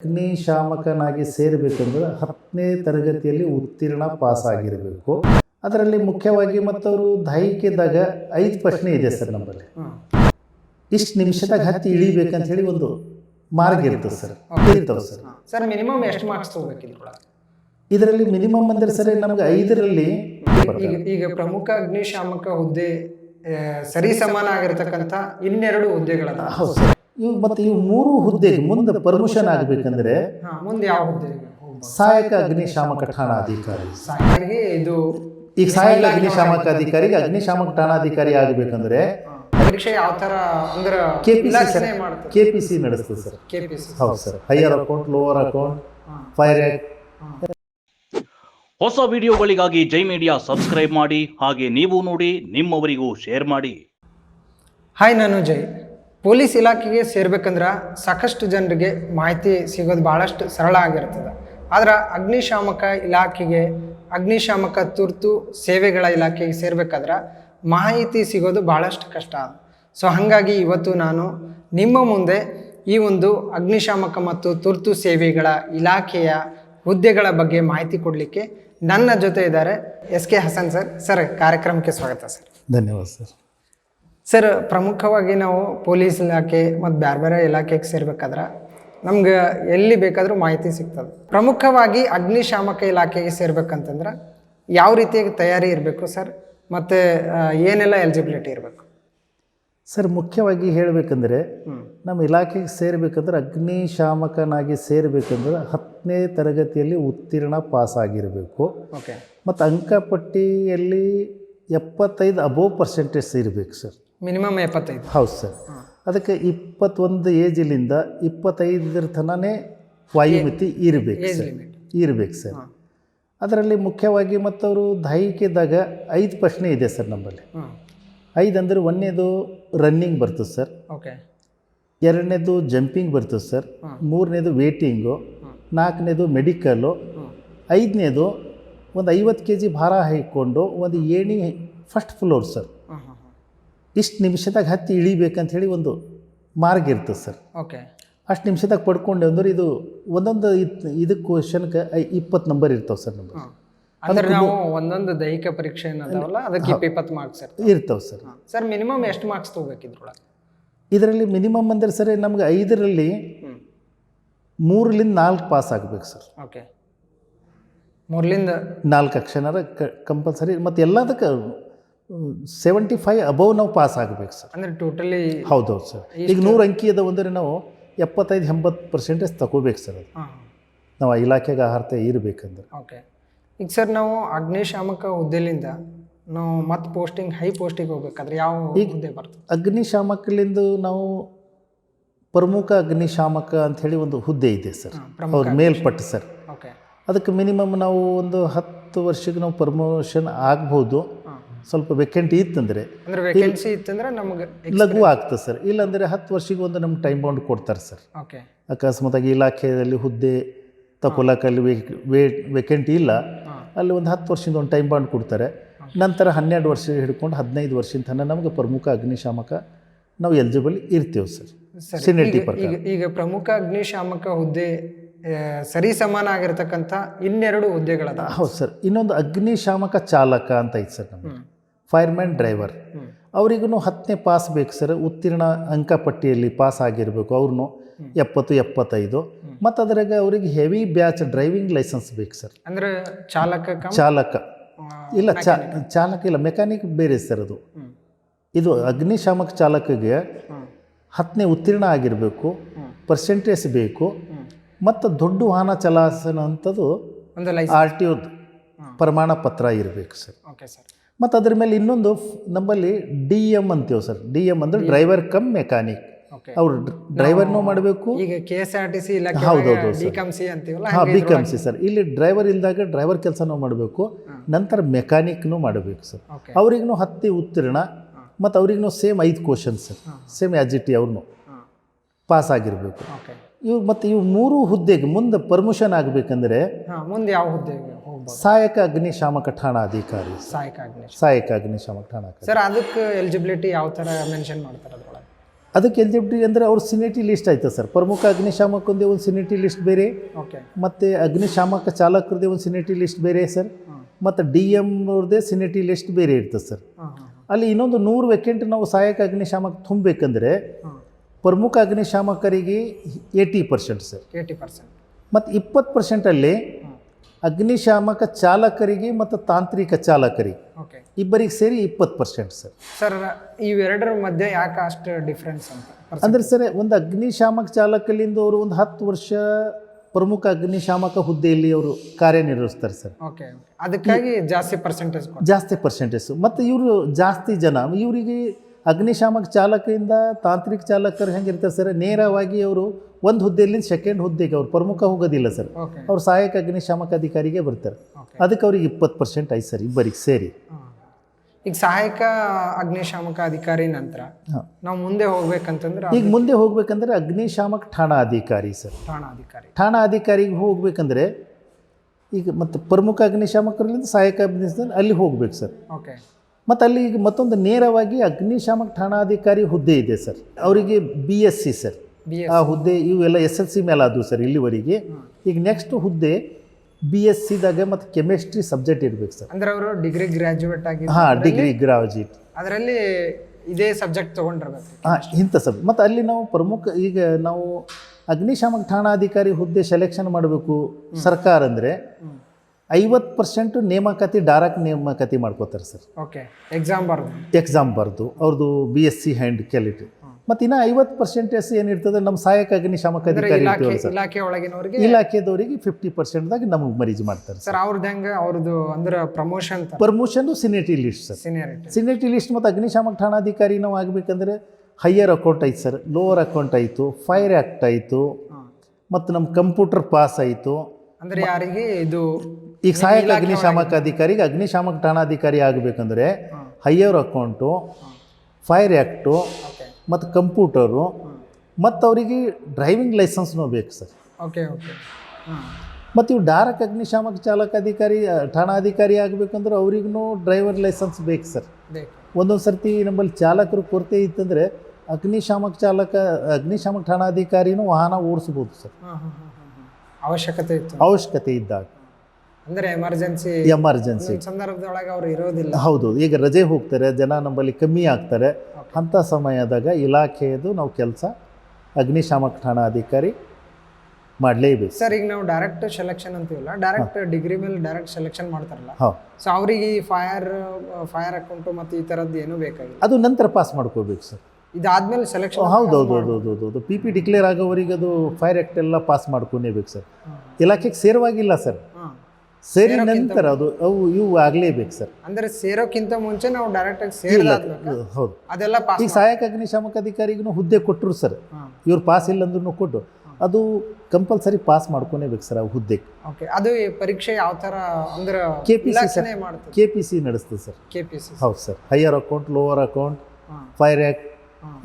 ಅಗ್ನಿಶಾಮಕನಾಗಿ ಸೇರಬೇಕಂದ್ರೆ ಹತ್ತನೇ ತರಗತಿಯಲ್ಲಿ ಉತ್ತೀರ್ಣ ಪಾಸ್ ಆಗಿರಬೇಕು ಅದರಲ್ಲಿ ಮುಖ್ಯವಾಗಿ ಮತ್ತವರು ದೈಹಿಕದಾಗ ಐದು ಪ್ರಶ್ನೆ ಇದೆ ಸರ್ ನಮ್ಮಲ್ಲಿ. ಇಷ್ಟು ನಿಮಿಷದಾಗ ಹತ್ತಿ ಇಳಿಬೇಕಂತ ಹೇಳಿ ಒಂದು ಮಾರ್ಗ ಇರ್ತದೆ ಸರ್. ಇರ್ತವೆ ಸರ್. ಸರ್ ಮಿನಿಮಮ್ ಎಷ್ಟು ಮಾರ್ಕ್ಸ್ ಇದರಲ್ಲಿ ಮಿನಿಮಮ್ ಅಂದ್ರೆ ಸರ್ ನಮ್ಗೆ ಐದರಲ್ಲಿ ಈಗ ಈಗ ಪ್ರಮುಖ ಅಗ್ನಿಶಾಮಕ ಹುದ್ದೆ ಸರಿ ಸಮಾನ ಆಗಿರ್ತಕ್ಕಂಥ ಇನ್ನೆರಡು ಹುದ್ದೆಗಳನ್ನ ಹೌದು ಸರ್. ಇವು ಮತ್ತೆ ಇವು ಮೂರು ಹುದ್ದೆ ಮುಂದೆ ಪರ್ಮಿಷನ್ ಆಗಬೇಕಂದ್ರೆ ಮುಂದೆ ಯಾವ ಹುದ್ದೆ ಸಹಾಯಕ ಅಗ್ನಿಶಾಮಕ ಠಾಣಾಧಿಕಾರಿ. ಇದು ಈಗ ಸಹಾಯಕ ಅಗ್ನಿಶಾಮಕ ಅಧಿಕಾರಿಗೆ ಅಗ್ನಿಶಾಮಕ ಠಾಣಾಧಿಕಾರಿ ಆಗಬೇಕಂದ್ರೆ ಪರೀಕ್ಷೆ ಯಾವ ತರ ಅಂದ್ರೆ K P C K P C ನಡೆಸ್ತದೆ sir. K P C ಹೌದು sir. Higher account lower account fire ಹೊಸ ವಿಡಿಯೋಗಳಿಗಾಗಿ ಜೈ ಮೀಡಿಯಾ ಸಬ್ಸ್ಕ್ರೈಬ್ ಮಾಡಿ ಹಾಗೆ ನೀವು ನೋಡಿ ನಿಮ್ಮವರಿಗೂ ಶೇರ್ ಮಾಡಿ. ಹಾಯ್ ನಾನು ಜೈ ಪೊಲೀಸ್ ಇಲಾಖೆಗೆ ಸೇರ್ಬೇಕಂದ್ರೆ ಸಾಕಷ್ಟು ಜನರಿಗೆ ಮಾಹಿತಿ ಸಿಗೋದು ಭಾಳಷ್ಟು ಸರಳ ಆಗಿರ್ತದೆ. ಆದ್ರೆ ಅಗ್ನಿಶಾಮಕ ಇಲಾಖೆಗೆ, ಅಗ್ನಿಶಾಮಕ ತುರ್ತು ಸೇವೆಗಳ ಇಲಾಖೆಗೆ ಸೇರ್ಬೇಕಾದ್ರೆ ಮಾಹಿತಿ ಸಿಗೋದು ಭಾಳಷ್ಟು ಕಷ್ಟ ಸೊ ಹಾಗಾಗಿ ಇವತ್ತು ನಾನು ನಿಮ್ಮ ಮುಂದೆ ಈ ಒಂದು ಅಗ್ನಿಶಾಮಕ ಮತ್ತು ತುರ್ತು ಸೇವೆಗಳ ಇಲಾಖೆಯ ಹುದ್ದೆಗಳ ಬಗ್ಗೆ ಮಾಹಿತಿ ಕೊಡಲಿಕ್ಕೆ ನನ್ನ ಜೊತೆ ಇದ್ದಾರೆ S K Hasan sir. Sir, ಕಾರ್ಯಕ್ರಮಕ್ಕೆ ಸ್ವಾಗತ ಸರ್. ಧನ್ಯವಾದ ಸರ್. ಸರ್ ಪ್ರಮುಖವಾಗಿ ನಾವು ಪೊಲೀಸ್ ಇಲಾಖೆ ಮತ್ತು ಬೇರೆ ಬೇರೆ ಇಲಾಖೆಗೆ ಸೇರ್ಬೇಕಾದ್ರೆ ನಮ್ಗೆ ಎಲ್ಲಿ ಬೇಕಾದರೂ ಮಾಹಿತಿ ಸಿಗ್ತದೆ. ಪ್ರಮುಖವಾಗಿ ಅಗ್ನಿಶಾಮಕ ಇಲಾಖೆಗೆ ಸೇರ್ಬೇಕಂತಂದ್ರೆ ಯಾವ ರೀತಿಯಾಗಿ ತಯಾರಿ ಇರಬೇಕು ಸರ್? ಮತ್ತು ಏನೆಲ್ಲ ಎಲಿಜಿಬಿಲಿಟಿ ಇರಬೇಕು? ಸರ್ ಮುಖ್ಯವಾಗಿ ಹೇಳಬೇಕಂದ್ರೆ ನಮ್ಮ ಇಲಾಖೆಗೆ ಸೇರಬೇಕಂದ್ರೆ ಅಗ್ನಿಶಾಮಕನಾಗಿ ಸೇರಬೇಕಂದ್ರೆ ಹತ್ತನೇ ತರಗತಿಯಲ್ಲಿ ಉತ್ತೀರ್ಣ ಪಾಸ್ ಆಗಿರಬೇಕು. ಓಕೆ. ಮತ್ತು ಅಂಕಪಟ್ಟಿಯಲ್ಲಿ ಎಪ್ಪತ್ತೈದು ಅಬೋವ್ ಪರ್ಸೆಂಟೇಜ್ ಇರಬೇಕು ಸರ್. ಮಿನಿಮಮ್ ಎಪ್ಪತ್ತೈದು. ಹೌದು ಸರ್. ಅದಕ್ಕೆ ಇಪ್ಪತ್ತೊಂದು ಏಜಿಲಿಂದ ಇಪ್ಪತ್ತೈದರ ತನನೇ ವಾಯುಮಿತಿ ಇರಬೇಕು ಸರ್. ಇರಬೇಕು ಸರ್. ಅದರಲ್ಲಿ ಮುಖ್ಯವಾಗಿ ಮತ್ತವರು ದೈಹಿಕದಾಗ ಐದು ಪ್ರಶ್ನೆ ಇದೆ ಸರ್ ನಮ್ಮಲ್ಲಿ. ಐದು ಅಂದರೆ ಒಂದನೇದು ರನ್ನಿಂಗ್ ಬರ್ತದೆ ಸರ್. ಓಕೆ ಎರಡನೇದು ಜಂಪಿಂಗ್ ಬರ್ತದೆ ಸರ್. ಮೂರನೇದು ವೇಟಿಂಗು ನಾಲ್ಕನೇದು ಮೆಡಿಕಲ್ಲು ಐದನೇದು ಒಂದು ಐವತ್ತು ಕೆ ಜಿ ಭಾರ ಹಾಕಿಕೊಂಡು ಒಂದು ಏಣಿ ಫಸ್ಟ್ ಫ್ಲೋರ್ ಸರ್. ಇಷ್ಟು ನಿಮಿಷದಾಗ ಹತ್ತಿ ಇಳಿಬೇಕಂತ ಹೇಳಿ ಒಂದು ಮಾರ್ಗ ಇರ್ತದೆ ಸರ್. ಓಕೆ. ಅಷ್ಟು ನಿಮಿಷದಾಗ ಪಡ್ಕೊಂಡೆ ಅಂದ್ರೆ ಇದು ಒಂದೊಂದು ಇದು ಕ್ವಶನ್ಗೆ ಇಪ್ಪತ್ತು ನಂಬರ್ ಇರ್ತಾವೆ ಸರ್ ನಂಬರ್ ಅಂದ್ರೆ ನಾವು ಒಂದೊಂದು ದೈಹಿಕ ಪರೀಕ್ಷೆ ಏನದಾವಲ್ಲ ಅದಕ್ಕೆ ಇಪ್ಪತ್ತು ಮಾರ್ಕ್ಸ್ ಇರ್ತಾವೆ. ಸರ್. ಸರ್ ಮಿನಿಮಮ್ ಎಷ್ಟು ಮಾರ್ಕ್ಸ್ ತೊಗೋಬೇಕಿದ್ರೊಳಗೆ? ಇದರಲ್ಲಿ ಮಿನಿಮಮ್ ಅಂದರೆ ಸರ್ ನಮ್ಗೆ ಐದರಲ್ಲಿ ಮೂರಲಿಂದ ಮೂರರಿಂದ ನಾಲ್ಕು ಪಾಸ್ ಆಗಬೇಕು ಸರ್. ಓಕೆ. ಮೂರಲಿಂದ ನಾಲ್ಕು ಅಕ್ಷರ ಕಂಪಲ್ಸರಿ ಮತ್ತು ಎಲ್ಲದಕ್ಕೆ ಸೆವೆಂಟಿ ಫೈವ್ ಅಬವ್ ನಾವು ಪಾಸ್ ಆಗಬೇಕು ಸರ್. ಅಂದರೆ ಟೋಟಲಿ ಹೌದೌದು ಸರ್. ಈಗ ನೂರು ಅಂಕಿ ಅದಾವ ಅಂದರೆ ನಾವು ಎಪ್ಪತ್ತೈದು ಎಂಬತ್ತು ಪರ್ಸೆಂಟೇಜ್ ತಗೋಬೇಕು ಸರ್ ಅದು. ನಾವು ಆ ಇಲಾಖೆಗೆ ಆಹಾರತೆ ಇರಬೇಕಂದ್ರೆ. ಓಕೆ. ಈಗ ಸರ್ ನಾವು ಅಗ್ನಿಶಾಮಕ ಹುದ್ದೆಲಿಂದ ನಾವು ಮತ್ತೆ ಪೋಸ್ಟಿಂಗ್ ಹೈ ಪೋಸ್ಟಿಗೆ ಹೋಗ್ಬೇಕಾದ್ರೆ ಯಾವ ಹುದ್ದೆ ಬರ್ತದೆ? ಅಗ್ನಿಶಾಮಕಲಿಂದ ನಾವು ಪ್ರಮುಖ ಅಗ್ನಿಶಾಮಕ ಅಂಥೇಳಿ ಒಂದು ಹುದ್ದೆ ಇದೆ ಸರ್. ಅವ್ರ ಮೇಲ್ಪಟ್ಟು ಸರ್. ಓಕೆ. ಅದಕ್ಕೆ ಮಿನಿಮಮ್ ನಾವು ಒಂದು ಹತ್ತು ವರ್ಷಕ್ಕೆ ನಾವು ಪ್ರಮೋಷನ್ ಆಗ್ಬೋದು. ಸ್ವಲ್ಪ ವೆಕೆಂಟ್ ಇತ್ತಂದರೆ. ಅಂದ್ರೆ ವೇಕೆನ್ಸಿ ಇತ್ತಂದ್ರೆ ನಮಗೆ ಲಘು ಆಗ್ತದೆ ಸರ್. ಇಲ್ಲಾಂದರೆ ಹತ್ತು ವರ್ಷಕ್ಕೆ ಒಂದು ನಮ್ಗೆ ಟೈಮ್ ಬೌಂಡ್ ಕೊಡ್ತಾರೆ ಸರ್. ಓಕೆ ಅಕಸ್ಮಾತಾಗಿ ಇಲಾಖೆಯಲ್ಲಿ ಹುದ್ದೆ ತಗೊಳಕ್ಕೆ ಅಲ್ಲಿ ವೇ ವೇಕೆಂಟ್ ಇಲ್ಲ. ಅಲ್ಲಿ ಒಂದು ಹತ್ತು ವರ್ಷದಿಂದ ಒಂದು ಟೈಮ್ ಬಾಂಡ್ ಕೊಡ್ತಾರೆ. ನಂತರ ಹನ್ನೆರಡು ವರ್ಷ ಹಿಡ್ಕೊಂಡು ಹದಿನೈದು ವರ್ಷದ ತನಕ ನಮಗೆ ಪ್ರಮುಖ ಅಗ್ನಿಶಾಮಕ ನಾವು ಎಲಿಜಿಬಲ್ ಇರ್ತೇವೆ ಸರ್. ಸಿನಿಟಿ ಈಗ- ಈಗ ಪ್ರಮುಖ ಅಗ್ನಿಶಾಮಕ ಹುದ್ದೆ ಸರಿ ಸಮಾನ ಆಗಿರ್ತಕ್ಕಂಥ ಇನ್ನೆರಡು ಹುದ್ದೆಗಳದ. ಹೌದು ಸರ್ ಇನ್ನೊಂದು ಅಗ್ನಿಶಾಮಕ ಚಾಲಕ ಅಂತ ಐತೆ ಸರ್ ನಮ್ಮ. Fireman driver. ಅವರಿಗೂ ಹತ್ತನೇ ಪಾಸ್ ಬೇಕು ಸರ್ ಉತ್ತೀರ್ಣ ಅಂಕಪಟ್ಟಿಯಲ್ಲಿ ಪಾಸ್ ಆಗಿರಬೇಕು ಅವ್ರನ್ನು ಎಪ್ಪತ್ತು ಎಪ್ಪತ್ತೈದು. ಮತ್ತು ಅದ್ರಾಗ ಅವರಿಗೆ ಹೆವಿ ಬ್ಯಾಚ್ ಡ್ರೈವಿಂಗ್ ಲೈಸೆನ್ಸ್ ಬೇಕು ಸರ್. ಅಂದರೆ ಚಾಲಕ ಚಾಲಕ. ಇಲ್ಲ ಚಾ ಚಾಲಕ ಇಲ್ಲ ಮೆಕ್ಯಾನಿಕ್ ಬೇರೆ ಸರ್ ಅದು. ಇದು ಅಗ್ನಿಶಾಮಕ ಚಾಲಕಗೆ. ಹತ್ತನೇ ಉತ್ತೀರ್ಣ ಆಗಿರಬೇಕು. ಪರ್ಸೆಂಟೇಜ್ ಬೇಕು. ಮತ್ತು ದೊಡ್ಡ ವಾಹನ ಚಲಾಯಿಸೋ ಅಂಥದ್ದು ಒಂದು ಆರ್ ಟಿ ಒದು ಪ್ರಮಾಣ ಪತ್ರ ಇರಬೇಕು ಸರ್. ಓಕೆ ಸರ್ ಮತ್ತು ಅದ್ರ ಮೇಲೆ ಇನ್ನೊಂದು ನಮ್ಮಲ್ಲಿ ಡಿ ಎಂ ಅಂತೀವಿ ಸರ್. ಡಿ ಎಂ ಅಂದ್ರೆ ಡ್ರೈವರ್ ಕಮ್ ಮೆಕ್ಯಾನಿಕ್ ಅವ್ರು ಡ್ರೈವರ್ನೂ ಮಾಡಬೇಕು. ಈಗ K S R T C ಹೌದೌದು ಹಾಂ ಬಿ ಕಮ್ ಸಿ ಸರ್. ಇಲ್ಲಿ ಡ್ರೈವರ್ ಇಲ್ದಾಗ ಡ್ರೈವರ್ ಕೆಲಸನೂ ಮಾಡಬೇಕು. ನಂತರ ಮೆಕ್ಯಾನಿಕ್ನು ಮಾಡಬೇಕು ಸರ್. ಅವ್ರಿಗೂ ಹತ್ತಿ ಉತ್ತೀರ್ಣ ಮತ್ತು ಅವ್ರಿಗೂ ಸೇಮ್ ಐದು ಕ್ವಶನ್ ಸರ್. ಸೇಮ್ ಆ್ಯಜಿಟಿ ಅವ್ರನ್ನೂ ಪಾಸ್ ಆಗಿರಬೇಕು. ಓಕೆ ಇವು ಮತ್ತು ಇವು ಮೂರು ಹುದ್ದೆಗೆ ಮುಂದೆ ಪರ್ಮಿಷನ್ ಆಗಬೇಕಂದ್ರೆ ಹಾಂ ಮುಂದೆ ಯಾವ ಹುದ್ದೆಗೆ ಹೋಗ್ಬೋದು? ಸಹಾಯಕ ಅಗ್ನಿಶಾಮಕ ಠಾಣಾಧಿಕಾರಿ ಸಹಾಯಕ ಅಗ್ನಿ ಸಹಾಯಕ ಅಗ್ನಿಶಾಮಕ ಸರ್ ಅದಕ್ಕೆ ಎಲಿಜಿಬಿಲಿಟಿ ಯಾವ ಥರ ಮೆನ್ಷನ್ ಮಾಡ್ತಾರೆ ಅದ್ರೊಳಗೆ? ಅದಕ್ಕೆ ಎಲಿಜಿಬಿಲಿಟಿ ಅಂದರೆ ಅವ್ರ ಸಿನಿಟಿ ಲಿಸ್ಟ್ ಆಯ್ತು ಸರ್? ಪ್ರಮುಖ ಅಗ್ನಿಶಾಮಕಂದೇ ಒಂದು ಸಿನಿಟಿ ಲಿಸ್ಟ್ ಬೇರೆ ಓಕೆ. ಮತ್ತು ಅಗ್ನಿಶಾಮಕ ಚಾಲಕರದೇ ಒಂದು ಸಿನಿಟಿ ಲಿಸ್ಟ್ ಬೇರೆ ಸರ್ ಮತ್ತು ಡಿ ಎಂ ಅವ್ರದ್ದೇ ಸಿನಿಟಿ ಲಿಸ್ಟ್ ಬೇರೆ ಇರ್ತದೆ ಸರ್. ಅಲ್ಲಿ ಇನ್ನೊಂದು ನೂರು ವೆಕೆಂಟ್ ನಾವು ಸಹಾಯಕ ಅಗ್ನಿಶಾಮಕ ತುಂಬಬೇಕಂದ್ರೆ ಪ್ರಮುಖ ಅಗ್ನಿಶಾಮಕರಿಗೆ eighty percent sir. Eighty percent ಮತ್ತು ಇಪ್ಪತ್ತು ಪರ್ಸೆಂಟಲ್ಲಿ ಅಗ್ನಿಶಾಮಕ ಚಾಲಕರಿಗೆ ಮತ್ತು ತಾಂತ್ರಿಕ ಚಾಲಕರಿಗೆ ಓಕೆ ಇಬ್ಬರಿಗೆ ಸೇರಿ ಇಪ್ಪತ್ತು ಪರ್ಸೆಂಟ್ ಸರ್. ಸರ್ ಇವೆರಡರ ಮಧ್ಯೆ ಯಾಕೆ ಅಷ್ಟು ಡಿಫ್ರೆನ್ಸ್ ಅಂತ? ಅಂದರೆ ಸರ್ ಒಂದು ಅಗ್ನಿಶಾಮಕ ಚಾಲಕಲ್ಲಿಂದ ಅವರು ಒಂದು ಹತ್ತು ವರ್ಷ ಪ್ರಮುಖ ಅಗ್ನಿಶಾಮಕ ಹುದ್ದೆಯಲ್ಲಿ ಅವರು ಕಾರ್ಯನಿರ್ವಹಿಸ್ತಾರೆ ಸರ್. ಓಕೆ ಅದಕ್ಕಾಗಿ ಜಾಸ್ತಿ ಪರ್ಸೆಂಟೇಜ್ ಜಾಸ್ತಿ ಪರ್ಸೆಂಟೇಜ್ ಮತ್ತು ಇವರು ಜಾಸ್ತಿ ಜನ ಇವರಿಗೆ ಅಗ್ನಿಶಾಮಕ ಚಾಲಕರಿಂದ ತಾಂತ್ರಿಕ ಚಾಲಕರು ಹೆಂಗಿರ್ತಾರೆ ಸರ್? ನೇರವಾಗಿ ಅವರು ಒಂದು ಹುದ್ದೆಯಲ್ಲಿ ಸೆಕೆಂಡ್ ಹುದ್ದೆಗೆ ಅವ್ರು ಪ್ರಮುಖ ಹೋಗೋದಿಲ್ಲ ಸರ್. ಅವ್ರು ಸಹಾಯಕ ಅಗ್ನಿಶಾಮಕ ಅಧಿಕಾರಿಗೆ ಬರ್ತಾರೆ. ಅದಕ್ಕೆ ಅವ್ರಿಗೆ ಇಪ್ಪತ್ತು ಪರ್ಸೆಂಟ್ ಆಯ್ತು ಸರ್ ಇಬ್ಬರಿಗೆ ಸೇರಿ. ಈಗ ಸಹಾಯಕ ಅಗ್ನಿಶಾಮಕ ಅಧಿಕಾರಿ ನಂತರ ನಾವು ಮುಂದೆ ಹೋಗ್ಬೇಕಂತಂದ್ರೆ ಈಗ ಮುಂದೆ ಹೋಗ್ಬೇಕಂದ್ರೆ ಅಗ್ನಿಶಾಮಕ ಠಾಣಾ ಅಧಿಕಾರಿ ಸರ್. ಠಾಣಾ ಅಧಿಕಾರಿ. ಠಾಣಾ ಅಧಿಕಾರಿಗೆ ಹೋಗ್ಬೇಕಂದ್ರೆ ಈಗ ಮತ್ತು ಪ್ರಮುಖ ಅಗ್ನಿಶಾಮಕರಿಂದ ಸಹಾಯಕ ಅಗ್ನಿಶಾಮಕ ಅಲ್ಲಿ ಹೋಗ್ಬೇಕು ಸರ್. ಓಕೆ ಮತ್ತು ಅಲ್ಲಿ ಈಗ ಮತ್ತೊಂದು ನೇರವಾಗಿ ಅಗ್ನಿಶಾಮಕ ಠಾಣಾಧಿಕಾರಿ ಹುದ್ದೆ ಇದೆ ಸರ್ ಅವರಿಗೆ ಬಿ ಎಸ್ ಸಿ ಸರ್ ಆ ಹುದ್ದೆ ಇವೆಲ್ಲ ಎಸ್ ಎಲ್ ಸಿ ಮೇಲೆ ಆದವು ಸರ್ ಇಲ್ಲಿವರೆಗೆ. ಈಗ ನೆಕ್ಸ್ಟ್ ಹುದ್ದೆ ಬಿ ಎಸ್ ಸಿದಾಗ ಮತ್ತು ಕೆಮಿಸ್ಟ್ರಿ ಸಬ್ಜೆಕ್ಟ್ ಇರ್ಬೇಕು ಸರ್ ಅಂದ್ರೆ ಅವರು ಡಿಗ್ರಿ ಗ್ರಾಜುಯೇಟ್ ಆಗಿ ಹಾಂ ಡಿಗ್ರಿ ಗ್ರಾಜುಯೇಟ್ ಅದರಲ್ಲಿ ಇದೇ ಸಬ್ಜೆಕ್ಟ್ ತೊಗೊಂಡಿರ್ಬೇಕು. ಹಾಂ ಇಂಥ ಸಬ್ ಮತ್ತು ಅಲ್ಲಿ ನಾವು ಪ್ರಮುಖ ಈಗ ನಾವು ಅಗ್ನಿಶಾಮಕ ಠಾಣಾಧಿಕಾರಿ ಹುದ್ದೆ ಸೆಲೆಕ್ಷನ್ ಮಾಡಬೇಕು ಸರ್ಕಾರ ಅಂದರೆ. ಐವತ್ತು ಪರ್ಸೆಂಟು ನೇಮಕಾತಿ ಡೈರೆಕ್ಟ್ ನೇಮಕಾತಿ ಮಾಡ್ಕೋತಾರೆ ಸರ್. ಓಕೆ ಎಕ್ಸಾಮ್ ಬರ್ದು. ಎಕ್ಸಾಮ್ ಬರ್ದು ಅವ್ರದ್ದು ಬಿ ಎಸ್ ಸಿ ಹ್ಯಾಂಡ್ ಕ್ಯಾಲಿಟಿ ಮತ್ತು ಇನ್ನು ಐವತ್ತು ಪರ್ಸೆಂಟೇಜ್ ಏನಿರ್ತದೆ ನಮ್ಮ ಸಹಾಯಕ ಅಗ್ನಿಶಾಮಕ ಅಧಿಕಾರಿ ಇರ್ತೀವಲ್ಲ ಸರ್. ಇಲಾಖೆ ಒಳಗಿನವ್ರಿಗೆ ಇಲಾಖೆದವರಿಗೆ ಫಿಫ್ಟಿ ಪರ್ಸೆಂಟ್ದಾಗ ನಮಗೆ ಮರೀಜ್ ಮಾಡ್ತಾರೆ ಸರ್. ಅವ್ರದ್ದು ಹೆಂಗೆ ಅವ್ರದ್ದು ಅಂದ್ರೆ promotion promotion seniority list sir. Seniority list ಮತ್ತು ಅಗ್ನಿಶಾಮಕ ಠಾಣಾಧಿಕಾರಿ ನಾವು ಆಗ್ಬೇಕಂದ್ರೆ ಹೈಯರ್ ಅಕೌಂಟ್ ಆಯ್ತು ಸರ್ ಲೋವರ್ ಅಕೌಂಟ್ ಆಯಿತು ಫೈರ್ ಆ್ಯಕ್ಟ್ ಆಯಿತು ಮತ್ತು ನಮ್ಮ ಕಂಪ್ಯೂಟರ್ ಪಾಸ್ ಆಯಿತು ಅಂದ್ರೆ ಯಾರಿಗೆ ಇದು ಈಗ ಸಹಾಯಕ ಅಗ್ನಿಶಾಮಕ ಅಧಿಕಾರಿಗೆ ಅಗ್ನಿಶಾಮಕ ಠಾಣಾಧಿಕಾರಿ ಆಗಬೇಕಂದ್ರೆ ಹೈಯರ್ ಅಕೌಂಟು ಫೈರ್ ಆ್ಯಕ್ಟು ಮತ್ತು ಕಂಪ್ಯೂಟರು ಮತ್ತು ಅವರಿಗೆ ಡ್ರೈವಿಂಗ್ ಲೈಸೆನ್ಸ್ನೂ ಬೇಕು ಸರ್. Okay okay. ಮತ್ತು ಇವು ಡೈರೆಕ್ಟ್ ಅಗ್ನಿಶಾಮಕ ಚಾಲಕ ಅಧಿಕಾರಿ ಠಾಣಾಧಿಕಾರಿ ಆಗಬೇಕಂದ್ರೆ ಅವ್ರಿಗೂ ಡ್ರೈವರ್ ಲೈಸೆನ್ಸ್ ಬೇಕು ಸರ್. ಒಂದೊಂದು ಸರ್ತಿ ನಮ್ಮಲ್ಲಿ ಚಾಲಕರು ಕೊರತೆ ಇತ್ತಂದರೆ ಅಗ್ನಿಶಾಮಕ ಚಾಲಕ ಅಗ್ನಿಶಾಮಕ ಠಾಣಾಧಿಕಾರಿನೂ ವಾಹನ ಓಡಿಸ್ಬೋದು ಸರ್. ಅವಶ್ಯಕತೆ ಇತ್ತು. ಅವಶ್ಯಕತೆ ಇದ್ದಾಗ. ಅಂದ್ರೆ ಎಮರ್ಜೆನ್ಸಿ ಎಮರ್ಜೆನ್ಸಿ ಸಂದರ್ಭದೊಳಗೆ ಅವರು ಇರೋದಿಲ್ಲ. ಹೌದು ಈಗ ರಜೆ ಹೋಗ್ತಾರೆ ಜನ ನಮ್ಮಲ್ಲಿ ಕಮ್ಮಿ ಆಗ್ತಾರೆ. ಅಂಥ ಸಮಯದಾಗ ಇಲಾಖೆಯದು ನಾವು ಕೆಲಸ ಅಗ್ನಿಶಾಮಕ ಠಾಣಾ ಅಧಿಕಾರಿ ಮಾಡಲೇಬೇಕು. ಸರ್ ಈಗ ನಾವು ಡೈರೆಕ್ಟ್ ಸೆಲೆಕ್ಷನ್ ಅಂತೀವಲ್ಲ ಡೈರೆಕ್ಟ್ ಡಿಗ್ರಿ ಮೇಲೆ ಡೈರೆಕ್ಟ್ ಸೆಲೆಕ್ಷನ್ ಮಾಡ್ತಾರಲ್ಲ. ಸೊ ಅವರಿಗೆ ಈ ಫೈರ್ ಫೈರ್ ಅಕೌಂಟು ಮತ್ತು ಈ ಥರದ್ದು ಏನೂ ಬೇಕಾಗಿಲ್ಲ. ಅದು ನಂತರ ಪಾಸ್ ಮಾಡ್ಕೋಬೇಕು ಸರ್ ಇದಾದ್ಮೇಲೆ ಸೆಲೆಕ್ಷನ್ ಹೌದು ಹೌದು ಹೌದು ಹೌದು ಹೌದು ಹೌದು. ಪಿ ಪಿ ಡಿಕ್ಲೇರ್ ಆಗೋವರೆಗೆ ಅದು ಫೈರ್ ಆ್ಯಕ್ಟ್ ಎಲ್ಲ ಪಾಸ್ ಮಾಡ್ಕೊನೇಬೇಕು ಸರ್ ಇಲಾಖೆಗೆ ಸೇರುವಾಗಿಲ್ಲ ಸರ್ ಸೇರಿ ನಂತರ ಅದು ಅವು ಇವು ಆಗಲೇಬೇಕು ಸರ್ ಅಂದ್ರೆ ಸೇರೋಕ್ಕಿಂತ ಮುಂಚೆ ನಾವು ಡೈರೆಕ್ಟ್ ಆಗಿ ಸೇರಿಲ್ಲ ಹೌದು. ಅದೆಲ್ಲ ಈಗ ಸಹಾಯಕ ಅಗ್ನಿಶಾಮಕ ಅಧಿಕಾರಿಗೂ ಹುದ್ದೆ ಕೊಟ್ಟರು ಸರ್ ಇವ್ರು ಪಾಸ್ ಇಲ್ಲ ಅಂದ್ರೂ ಕೊಟ್ಟು ಅದು ಕಂಪಲ್ಸರಿ ಪಾಸ್ ಮಾಡ್ಕೊನೇಬೇಕು ಸರ್ ಆ ಹುದ್ದೆ ಓಕೆ ಅದು ಪರೀಕ್ಷೆ ಯಾವ ಥರ ಅಂದ್ರೆ K P C K P C ನಡೆಸ್ತದೆ sir K P C ಹೌದು sir higher account lower account fire act